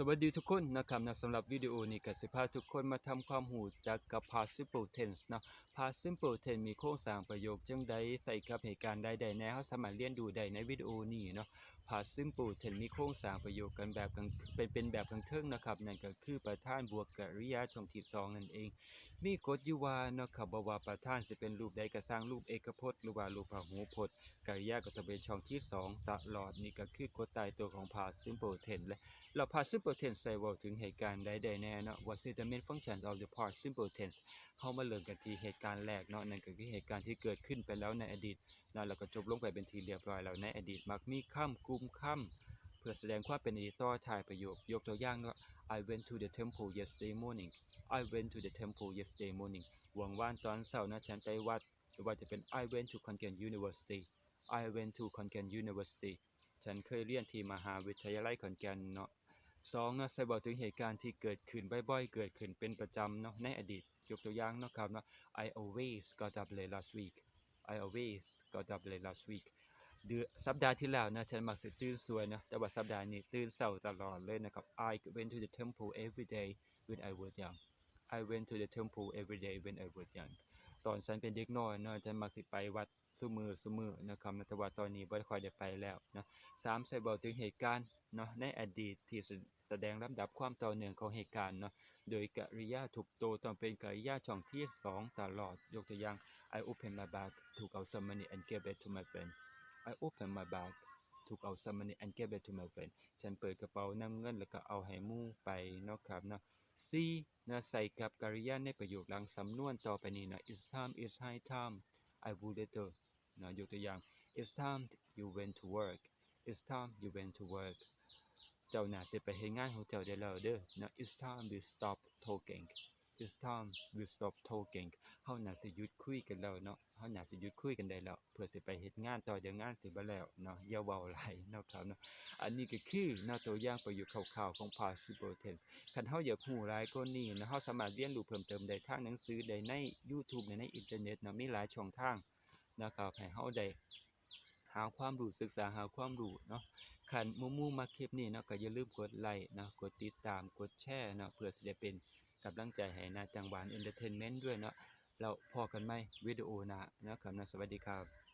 สวัสดีทุกคนนะครับนะสำหรับวิดีโอนี้ก็สิพาทุกคนมาทำความหูจักกับ participle tense นะ participle tense มีโครงสร้างประโยคจังใดใส่กับเหตุการณ์ใดๆแน่เฮาสามารถเรียนรู้ได้ในวิดีโอนี้เนาะ participle tense มีโครงสร้างประโยคกันแบบกลางเป็นเป็นแบบกลางเทิงนะครับนั่นก็คือประธานบวกกริยาช่องที่สองนั่นเอง มีกฎอยู่ว่านะครับบ่ว่าประธานสิเป็นรูปใดก็สร้างรูปเอกพจน์หรือว่ารูปพหูพจน์กริยาก็ต้องเป็นช่องที่สองตลอดนี่ก็คือกฎตายตัวของ participle tense และเรา past participle tense ใส่เว้าถึงเหตุการณ์ใดๆแน่เนาะ What is the main function of the participle tense เฮามาเริ่มกันที่เหตุการณ์แรกเนาะนั่นก็คือเหตุการณ์ที่เกิดขึ้นไปแล้วในอดีตเนาะแล้วก็จบลงไปเป็นทีเรียบร้อยแล้วในอดีตมักมีคำกลุ่มคำเพื่อแสดงความเป็นอดีตต่อท้ายประโยคยกตัวอย่างเนาะ I went to the temple yesterday morning I went to the temple yesterday morning หวังว่านตอนเช้านะฉันไปวัดหรือว่าจะเป็น I went to konkan University I went to Khon University ฉันเคยเรียนที่มหาวิทยาลัยขอนแก่นเนาะ สองเนาะใส่บอกถึงเหตุการณ์ที่เกิดขึ้นบ่อยๆ เกิดขึ้นเป็นประจำเนาะในอดีต ยกตัวอย่างเนาะครับเนาะ I always got up late last week I always got up late last week เดือนสัปดาห์ที่แล้วนะฉันมักสิตื่นสวยนะแต่ว่าสัปดาห์นี้ตื่นเช้าตลอดเลยนะครับ I went to the temple every day when I was young I went to the temple every day when I was young ตอนฉันเป็นเด็กน้อยเนาะฉันมักสิไปวัดซุมือซุมือนะครับแต่ว่าตอนนี้บ่ค่อยได้ไปแล้วนะสามใส่บอกถึงเหตุการณ์เนาะในอดีตที่แสดงลำดับความต่อเนื่องของเหตุการณ์เนาะโดยกริยาถูกโตต้องเป็นกริยาช่องที่สองตลอดยกตัวอย่าง I open my bag took out some money and gave it to my friend I open my bag took out some money and gave it to my friend ฉันเปิดกระเป๋านำเงินแล้วก็เอาให้มู่ไปเนาะครับเนาะ C นะใส่กับกริยาในประโยคหลังสำนวนต่อไปนี้นะ It's time it's high time I would later นะยกตัวอย่าง It's time you went to work It's time you went to work เจ้าน่าจะไปเห็นงานของเจ้าได้แล้วเด้อนะ It's time we stop talking It's time we stop talking เฮาน่าสิหยุดคุยกันแล้วเนาะเฮาน่าสิหยุดคุยกันได้แล้ว เพื่อสิไปเฮ็ดงานต่อเดี๋ยวงานสิบ่แล้วเนาะอย่าเว้าหลายเนาะครับเนาะอันนี้ก็คือเนาะตัวอย่างประโยคคร่าวๆของ participle tense คันเฮาอยากรู้หลายกว่านี้นะเฮาสามารถเรียนรู้เพิ่มเติมได้ทางหนังสือได้ใน YouTube ได้ในอินเทอร์เน็ตเนาะมีหลายช่องทางนะครับให้เฮาได้หาความรู้ศึกษาหาความรู้เนาะคันมู่ๆมักคลิปนี้เนาะก็อย่าลืมกดไลค์นะกดติดตามกดแชร์เนาะเพื่อสิได้เป็น กำลังใจให้นาจังหวานเอนเตอร์เทนเมนต์ด้วยเนาะแล้วพอกันไหมวิดีโอหน้านะครับนะสวัสดีครับ